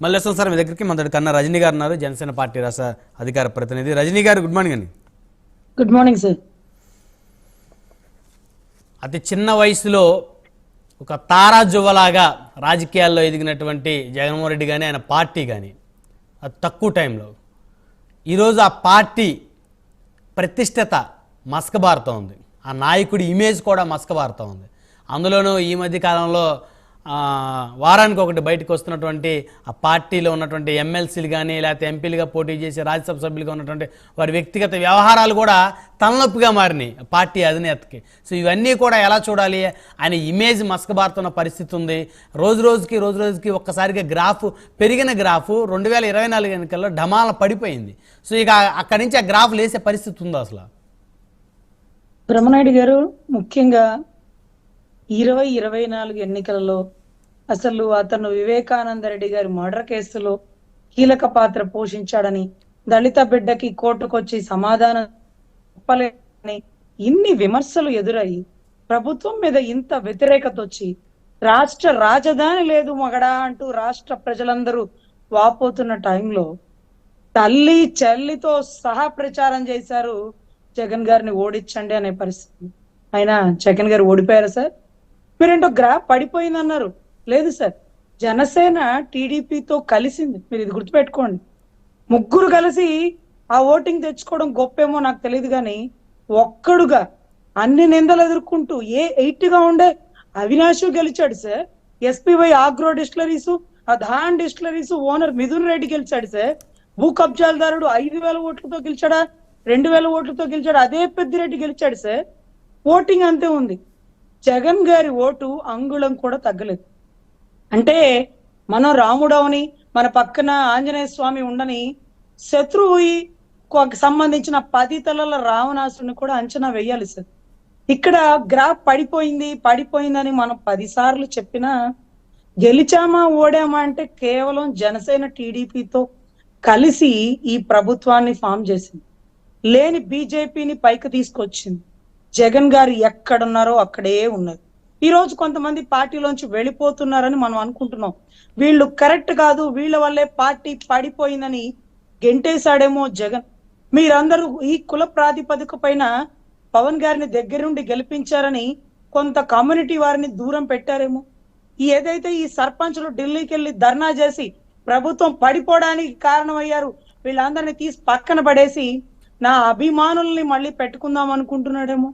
మళ్ళీ వస్తాం సార్ మీ దగ్గరికి మొదటి కన్నా రజనీ గారు ఉన్నారు జనసేన పార్టీ రాష్ట్ర అధికార ప్రతినిధి. రజనీ గారు గుడ్ మార్నింగ్ అండి. గుడ్ మార్నింగ్ సార్ అతి చిన్న వయసులో ఒక తారా జువ్వలాగా రాజకీయాల్లో ఎదిగినటువంటి జగన్మోహన్ రెడ్డి కానీ ఆయన పార్టీ కానీ అతి తక్కువ టైంలో ఈరోజు ఆ పార్టీ ప్రతిష్టత మస్కబారుతూ ఉంది ఆ నాయకుడి ఇమేజ్ కూడా మస్కబారుతూ ఉంది అందులోనూ ఈ మధ్య కాలంలో వారానికి ఒకటి బయటకు వస్తున్నటువంటి ఆ పార్టీలో ఉన్నటువంటి ఎమ్మెల్సీలు కానీ లేకపోతే ఎంపీలుగా పోటీ చేసి రాజ్యసభ సభ్యులుగా ఉన్నటువంటి వారి వ్యక్తిగత వ్యవహారాలు కూడా తలనొప్పిగా మారినాయి పార్టీ అధినేతకి. సో ఇవన్నీ కూడా ఎలా చూడాలి ఆయన ఇమేజ్ మస్కబారుతున్న పరిస్థితి ఉంది. రోజు రోజుకి రోజు రోజుకి ఒక్కసారిగా గ్రాఫ్ పెరిగిన గ్రాఫ్ రెండు వేల ఇరవై నాలుగు ఎన్నికల్లో ఢమాల పడిపోయింది. సో ఇక అక్కడి నుంచి ఆ గ్రాఫ్ లేసే పరిస్థితి ఉందా అసలు? బ్రహ్మనాయుడు గారు ముఖ్యంగా ఇరవై ఇరవై నాలుగు ఎన్నికలలో అసలు అతను వివేకానంద రెడ్డి గారి మర్డర్ కేసులో కీలక పాత్ర పోషించాడని దళిత బిడ్డకి కోర్టుకొచ్చి సమాధానం చెప్పలేదని ఇన్ని విమర్శలు ఎదురయ్యి ప్రభుత్వం మీద ఇంత వ్యతిరేకత వచ్చి రాష్ట్ర రాజధాని లేదు మగడా అంటూ రాష్ట్ర ప్రజలందరూ వాపోతున్న టైంలో తల్లి చెల్లితో సహా ప్రచారం చేశారు జగన్ గారిని ఓడించండి అనే పరిస్థితి. అయినా జగన్ గారు ఓడిపోయారా సార్? మీరేంటో గ్రాఫ్ పడిపోయింది అన్నారు లేదు సార్. జనసేన టీడీపీతో కలిసింది. మీరు ఇది గుర్తుపెట్టుకోండి. ముగ్గురు కలిసి ఆ ఓటింగ్ తెచ్చుకోవడం గొప్పేమో నాకు తెలియదు కానీ ఒక్కడుగా అన్ని నిందలు ఎదుర్కొంటూ ఏ ఎయిట్గా ఉండే అవినాష్ గెలిచాడు sir. SPY agro distilleries Adan distilleries owner Mithun Reddy గెలిచాడు సార్. భూ కబ్జాలదారుడు ఐదు వేల ఓట్లతో గెలిచాడా? రెండు వేల ఓట్లతో గెలిచాడు? అదే పెద్దిరెడ్డి గెలిచాడు సార్. ఓటింగ్ అంతే ఉంది. జగన్ గారి ఓటు అంగుళం కూడా తగ్గలేదు. అంటే మనం రాముడవని మన పక్కన ఆంజనేయ స్వామి ఉండని శత్రువు సంబంధించిన పది తలల రావణాసుని కూడా అంచనా వేయాలి సార్. ఇక్కడ గ్రాఫ్ పడిపోయింది పడిపోయిందని మనం పది సార్లు చెప్పినా గెలిచామా ఓడామా అంటే కేవలం జనసేన టీడీపీతో కలిసి ఈ ప్రభుత్వాన్ని ఫామ్ చేసింది. లేని బీజేపీని పైకి తీసుకొచ్చింది. జగన్ గారు ఎక్కడున్నారో అక్కడే ఉన్నారు. ఈ రోజు కొంతమంది పార్టీలోంచి వెళ్ళిపోతున్నారని మనం అనుకుంటున్నాం. వీళ్ళు కరెక్ట్ కాదు వీళ్ళ వల్లే పార్టీ పడిపోయిందని గెంటేశాడేమో జగన్. మీరందరూ ఈ కుల ప్రాతిపదిక పైన పవన్ గారిని దగ్గరుండి గెలిపించారని కొంత కమ్యూనిటీ వారిని దూరం పెట్టారేమో. ఏదైతే ఈ సర్పంచులు ఢిల్లీకి వెళ్ళి ధర్నా చేసి ప్రభుత్వం పడిపోవడానికి కారణమయ్యారు వీళ్ళందరినీ తీసి పక్కన పడేసి నా అభిమానుల్ని మళ్ళీ పెట్టుకుందాం అనుకుంటున్నాడేమో.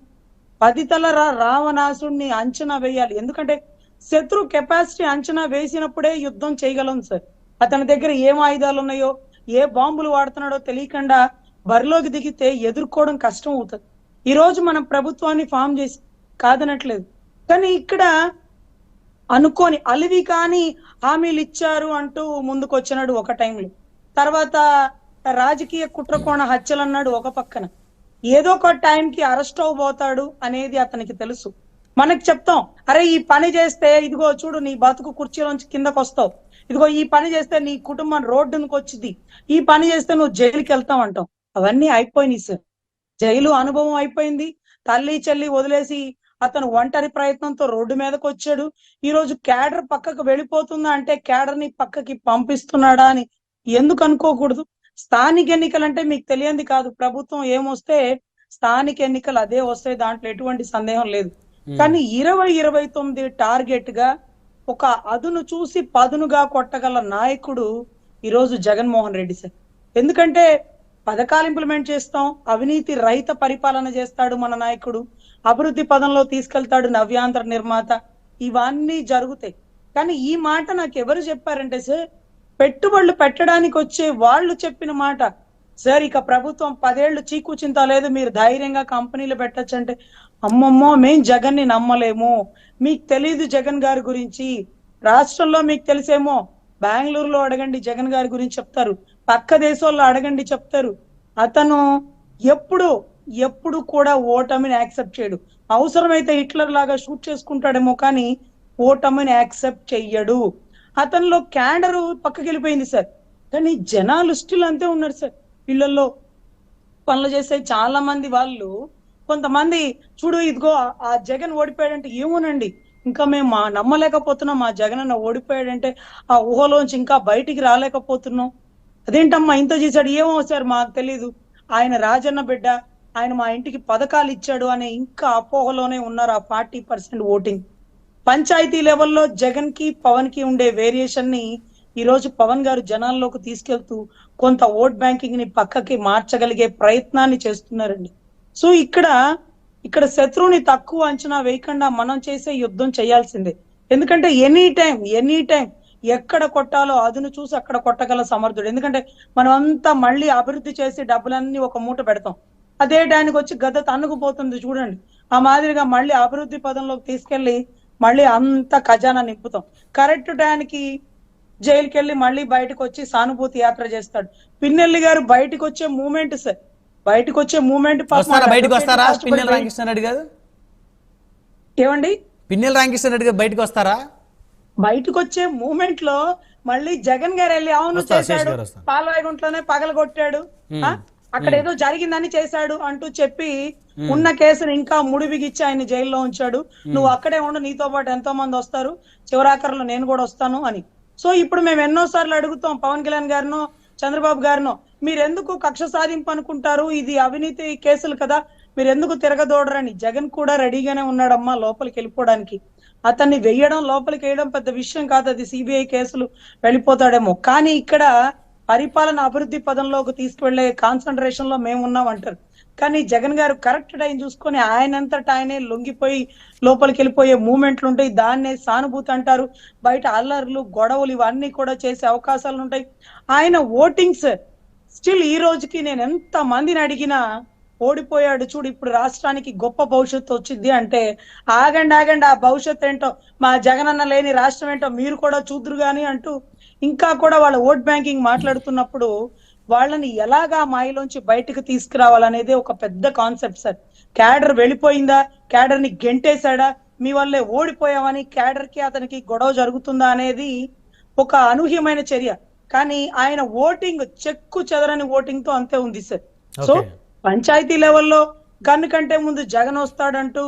పదితల రా- రావణాసుడిని అంచనా వేయాలి. ఎందుకంటే శత్రు కెపాసిటీ అంచనా వేసినప్పుడే యుద్ధం చేయగలం సార్. అతని దగ్గర ఏం ఆయుధాలు ఉన్నాయో ఏ బాంబులు వాడుతున్నాడో తెలియకుండా బరిలోకి దిగితే ఎదుర్కోవడం కష్టం అవుతుంది. ఈ రోజు మనం ప్రభుత్వాన్ని ఫామ్ చేసి కాదనట్లేదు. కానీ ఇక్కడ అనుకోని అలివి కాని హామీలు ఇచ్చారు అంటూ ముందుకు వచ్చినాడు ఒక టైంలో. తర్వాత రాజకీయ కుట్రకోణ హత్యలు అన్నాడు ఒక పక్కన. ఏదో ఒక టైంకి అరెస్ట్ అవబోతాడు అనేది అతనికి తెలుసు. మనకి చెప్తాం అరే ఈ పని చేస్తే ఇదిగో చూడు నీ బతుకు కుర్చీలోంచి కిందకు వస్తావు ఇదిగో ఈ పని చేస్తే నీ కుటుంబం రోడ్డునికి వచ్చింది ఈ పని చేస్తే నువ్వు జైలుకి వెళ్తావు అంటాం అవన్నీ అయిపోయినాయి సార్. జైలు అనుభవం అయిపోయింది. తల్లి చెల్లి వదిలేసి అతను ఒంటరి ప్రయత్నంతో రోడ్డు మీదకి వచ్చాడు ఈ రోజు క్యాడర్ పక్కకు వెళ్ళిపోతుందా అంటే క్యాడర్ని పక్కకి పంపిస్తున్నాడా అని ఎందుకు అనుకోకూడదు? స్థానిక ఎన్నికలు అంటే మీకు తెలియంది కాదు. ప్రభుత్వం ఏమొస్తే స్థానిక ఎన్నికలు అదే వస్తాయి. దాంట్లో ఎటువంటి సందేహం లేదు. కానీ ఇరవై ఇరవై తొమ్మిది టార్గెట్గా ఒక అదును చూసి పదునుగా కొట్టగల నాయకుడు ఈరోజు జగన్మోహన్ రెడ్డి సార్. ఎందుకంటే పథకాలు ఇంప్లిమెంట్ చేస్తాం. అవినీతి రహిత పరిపాలన చేస్తాడు మన నాయకుడు. అభివృద్ధి పదంలో తీసుకెళ్తాడు నవ్యాంధ్ర నిర్మాత. ఇవన్నీ జరుగుతాయి. కానీ ఈ మాట నాకు ఎవరు చెప్పారంటే సార్ పెట్టుబడులు పెట్టడానికి వచ్చే వాళ్ళు చెప్పిన మాట సార్ ఇక ప్రభుత్వం పదేళ్ళు చీకూచింత లేదు మీరు ధైర్యంగా కంపెనీలు పెట్టచ్చు అంటే అమ్మమ్మో మేం జగన్ని నమ్మలేము. మీకు తెలీదు జగన్ గారి గురించి. రాష్ట్రంలో మీకు తెలిసేమో బెంగళూరులో అడగండి జగన్ గారి గురించి చెప్తారు. పక్క దేశాల్లో అడగండి చెప్తారు. అతను ఎప్పుడు ఎప్పుడు కూడా ఓటమిని యాక్సెప్ట్ చేయడు. అవసరమైతే హిట్లర్ లాగా షూట్ చేసుకుంటాడేమో కానీ ఓటమిని యాక్సెప్ట్ చెయ్యడు. అతనిలో క్యాడరు పక్కకి వెళ్ళిపోయింది సార్. కానీ జనాలు స్టిల్ అంతే ఉన్నారు సార్. పిల్లల్లో పనులు చేసే చాలా మంది వాళ్ళు కొంతమంది చూడు ఇదిగో ఆ- ఆ జగన్ ఓడిపోయాడంటే ఏమోనండి. ఇంకా మేము మా నమ్మలేకపోతున్నాం మా జగన్ అన్న ఓడిపోయాడంటే ఆ ఊహలోంచి ఇంకా బయటికి రాలేకపోతున్నాం. అదేంటమ్మా ఇంత చేశాడు? ఏమో సార్ మాకు తెలీదు. ఆయన రాజన్న బిడ్డ ఆయన మా ఇంటికి పథకాలు ఇచ్చాడు అనే ఇంకా అపోహలోనే ఉన్నారు ఆ ఫార్టీ పర్సెంట్ ఓటింగ్. పంచాయతీ లెవెల్లో జగన్కి పవన్కి ఉండే వేరియేషన్ని ఈ రోజు పవన్ గారు జనాల్లోకి తీసుకెళ్తూ కొంత ఓట్ బ్యాంకింగ్ని పక్కకి మార్చగలిగే ప్రయత్నాన్ని చేస్తున్నారండి. సో ఇక్కడ ఇక్కడ శత్రువుని తక్కువ అంచనా వేయకుండా మనం చేసే యుద్ధం చేయాల్సిందే. ఎందుకంటే ఎనీ టైం ఎనీ టైం ఎక్కడ కొట్టాలో అదును చూసి అక్కడ కొట్టగల సమర్థుడు. ఎందుకంటే మనం అంతా మళ్ళీ అభివృద్ధి చేసి డబ్బులన్నీ ఒక మూట పెడతాం. అదే టైంకి వచ్చి గద్ద తన్నుకుపోతుంది చూడండి. ఆ మాదిరిగా మళ్ళీ అభివృద్ధి పదంలోకి తీసుకెళ్ళి మళ్ళీ అంత ఖజానా నింపుతాం. కరెక్ట్ టైంకి జైలుకి వెళ్ళి మళ్ళీ బయటకు వచ్చి సానుభూతి యాత్ర చేస్తాడు. పిన్నెల్లి గారు బయటకు వచ్చే మూమెంట్ సార్. బయటకు వచ్చే మూమెంట్ బయటకు వస్తారా? పిన్నెల రామకృష్ణ రెడ్డి గారు? ఏమండి? పిన్నెల రామకృష్ణ రెడ్డి గారు బయటకు వస్తారా? బయటకు వచ్చే మూమెంట్లో మళ్ళీ జగన్ గారు వెళ్ళి అవును చేశాడు. పాలవైగుంట్లోనే పగలగొట్టాడు? అక్కడ ఏదో జరిగిందని చేశాడు అంటూ చెప్పి ఉన్న కేసును ఇంకా ముడిబిగిచ్చి ఆయన జైల్లో ఉంచాడు. నువ్వు అక్కడే ఉండు నీతో పాటు ఎంతో మంది వస్తారు. చివరాఖరిలో నేను కూడా వస్తాను అని. సో ఇప్పుడు మేము ఎన్నో సార్లు అడుగుతాం పవన్ కళ్యాణ్ గారినో చంద్రబాబు గారినో మీరు ఎందుకు కక్ష సాధింపు అనుకుంటారు? ఇది అవినీతి కేసులు కదా. మీరు ఎందుకు తిరగదోడరని. జగన్ కూడా రెడీగానే ఉన్నాడమ్మా లోపలికి వెళ్ళిపోవడానికి. అతన్ని వెయ్యడం లోపలికి వేయడం పెద్ద విషయం కాదు. అది సిబిఐ కేసులు వెళ్ళిపోతాడేమో. కానీ ఇక్కడ పరిపాలన అభివృద్ధి పదంలోకి తీసుకువెళ్ళే కాన్సన్ట్రేషన్లో మేము ఉన్నాం అంటారు కానీ జగన్ గారు కరెక్ట్ టైం చూసుకొని ఆయనంతట ఆయనే లొంగిపోయి లోపలికి వెళ్ళిపోయే మూమెంట్లు ఉంటాయి. దాన్నే సానుభూతి అంటారు. బయట అల్లర్లు గొడవలు ఇవన్నీ కూడా చేసే అవకాశాలు ఉంటాయి. ఆయన ఓటింగ్స్ స్టిల్ ఈ రోజుకి నేను ఎంత మందిని అడిగినా ఓడిపోయాడు చూడు ఇప్పుడు రాష్ట్రానికి గొప్ప భవిష్యత్తు వచ్చింది అంటే ఆగండి ఆగండి ఆ భవిష్యత్తు ఏంటో మా జగనన్న లేని రాష్ట్రం ఏంటో మీరు కూడా చూద్దరు గాని అంటూ ఇంకా కూడా వాళ్ళ ఓట్ బ్యాంకింగ్ మాట్లాడుతున్నప్పుడు వాళ్ళని ఎలాగా మాయలోంచి బయటకు తీసుకురావాలనేది ఒక పెద్ద కాన్సెప్ట్ సార్. క్యాడర్ వెళ్ళిపోయిందా? క్యాడర్ని గెంటేశాడా? మీ వల్లే ఓడిపోయామని క్యాడర్కి అతనికి గొడవ జరుగుతుందా అనేది ఒక అనూహ్యమైన చర్య. కానీ ఆయన ఓటింగ్ చెక్కు చెదరని ఓటింగ్తో అంతే ఉంది సార్. సో పంచాయతీ లెవెల్లో గన్ను కంటే ముందు జగన్ వస్తాడంటూ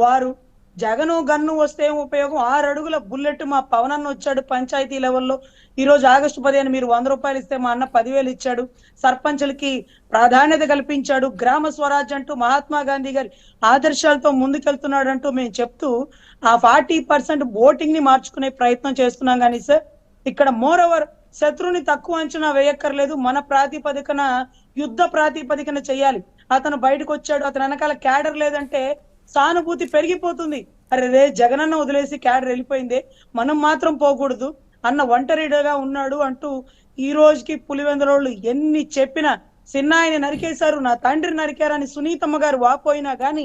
వారు జగను గన్ను వస్తే ఏం ఉపయోగం? ఆరు అడుగుల బుల్లెట్ మా పవన్ అన్న వచ్చాడు పంచాయతీ లెవెల్లో. ఈ రోజు ఆగస్టు పదిహేను మీరు వంద రూపాయలు ఇస్తే మా అన్న పదివేలు ఇచ్చాడు. సర్పంచులకి ప్రాధాన్యత కల్పించాడు. గ్రామ స్వరాజ్ అంటూ మహాత్మా గాంధీ గారి ఆదర్శాలతో ముందుకెళ్తున్నాడు అంటూ మేము చెప్తూ ఆ ఫార్టీ పర్సెంట్ ఓటింగ్ని మార్చుకునే ప్రయత్నం చేస్తున్నాం కానీ సార్ ఇక్కడ మోర్ ఓవర్ శత్రువుని తక్కువ అంచనా వేయక్కర్లేదు. మన ప్రాతిపదికన యుద్ధ ప్రాతిపదికన చేయాలి అతను బయటకు వచ్చాడు అతని వెనకాల క్యాడర్ లేదంటే సానుభూతి పెరిగిపోతుంది. అరే రే జగనన్న వదిలేసి క్యాడర్ వెళ్ళిపోయింది మనం మాత్రం పోకూడదు అన్న ఒంటరిగా ఉన్నాడు అంటూ ఈ రోజుకి పులివెందులోళ్ళు ఎన్ని చెప్పినా సిన్నాయిని నరికేశారు నా తండ్రి నరికారని సునీతమ్మ గారు వాపోయినా గాని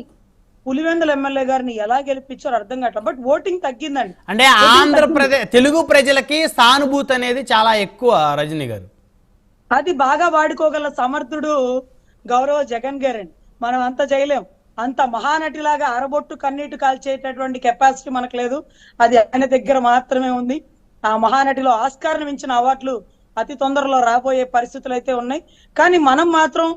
పులివెందుల ఎమ్మెల్యే గారిని ఎలా గెలిపించారో అర్థం కావట్లేదు బట్ ఓటింగ్ తగ్గిందండి. అంటే ఆంధ్రప్రదేశ్ తెలుగు ప్రజలకి సానుభూతి అనేది చాలా ఎక్కువ రజనీ గారు. అది బాగా వాడుకోగల సమర్థుడు గౌరవ జగన్ గారండి. మనం అంత చేయలేం. అంత మహానటిలాగా అరబొట్టు కన్నీటి కాల్చేటటువంటి కెపాసిటీ మనకు లేదు. అది ఆయన దగ్గర మాత్రమే ఉంది. ఆ మహానటిలో ఆస్కార్ను మించిన అవార్డులు అతి తొందరలో రాబోయే పరిస్థితులు అయితే ఉన్నాయి. కానీ మనం మాత్రం